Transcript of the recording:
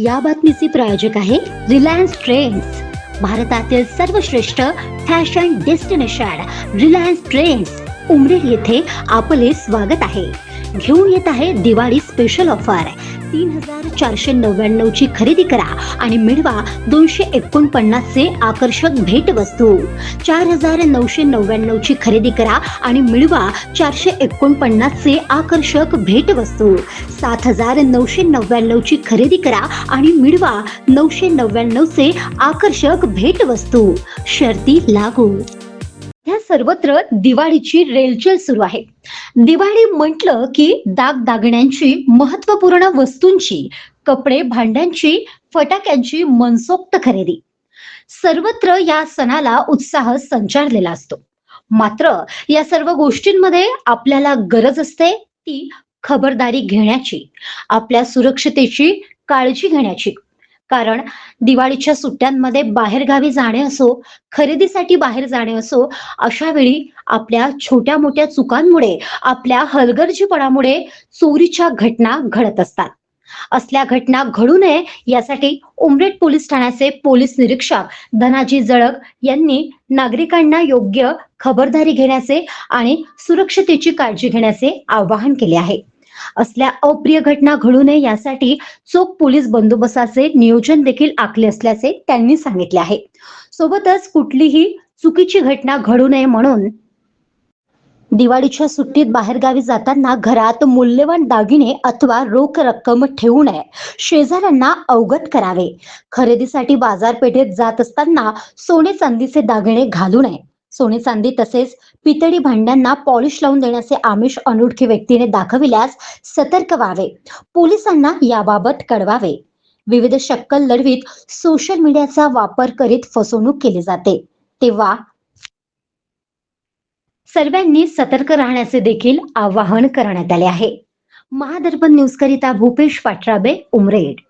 या बातमीचे प्रायोजक आहे रिलायन्स ट्रेंड्स भारतातील सर्वश्रेष्ठ fashion destination Reliance Trends Umred येथे आपले स्वागत आहे. घेऊन येत आहे दिवाळी स्पेशल ऑफर तीन हजार चारशे नव्याण्णव ची खरेदी करा आणि मिळवा दोनशे एकोणपन्नास चे आकर्षक भेट वस्तू चार हजार नऊशे नव्याण्णव ची खरेदी करा आणि मिळवा चारशे एकोणपन्नास चे आकर्षक भेट वस्तू सात हजार नऊशे नव्याण्णव ची खरेदी करा आणि मिळवा नऊशे नव्याण्णव चे आकर्षक भेट वस्तू शर्ती लागू. सध्या सर्वत्र दिवाळीची रेलचेल सुरू आहे. दिवाळी म्हटलं की दागदागण्यांची महत्त्वपूर्ण वस्तूंची कपडे भांड्यांची फटाक्यांची मनसोक्त खरेदी. सर्वत्र या सणाला उत्साह संचारलेला असतो. मात्र या सर्व गोष्टींमध्ये आपल्याला गरज असते ती खबरदारी घेण्याची आपल्या सुरक्षतेची काळजी घेण्याची. कारण दिवाळीच्या सुट्ट्यांमध्ये बाहेरगावी जाणे असो खरेदीसाठी बाहेर जाणे असो अशा वेळी आपल्या छोट्या मोठ्या चुकांमुळे आपल्या हलगर्जीपणामुळे चोरीच्या घटना घडत असतात. असल्या घटना घडू नये यासाठी उमरेड पोलीस ठाण्याचे पोलीस निरीक्षक धनाजी जळक यांनी नागरिकांना योग्य खबरदारी घेण्याचे आणि सुरक्षतेची काळजी घेण्याचे आवाहन केले आहे. असल्या अप्रिय घटना घडू नये यासाठी चोख पोलीस बंदोबस्ताचे नियोजन देखील आखले असल्याचे त्यांनी सांगितले आहे. सोबतच कुठलीही चुकीची घटना घडू नये म्हणून दिवाळीच्या सुट्टीत बाहेरगावी जाताना घरात मूल्यवान दागिने अथवा रोख रक्कम ठेवू नये. शेजाऱ्यांना अवगत करावे. खरेदीसाठी बाजारपेठेत जात असताना सोने चांदीचे दागिने घालू नये. सोने चांदी तसेच पितळी भांड्यांना पॉलिश लावून देण्याचे आमिष अनोळखी व्यक्तीने दाखविल्यास सतर्क व्हावे. पोलिसांना याबाबत कळवावे. विविध शक्कल लढवीत सोशल मीडियाचा वापर करीत फसवणूक केली जाते. तेव्हा सर्वांनी सतर्क राहण्याचे देखील आवाहन करण्यात आले आहे. महादर्पण न्यूज करिता भूपेश पाटराबे उमरेड.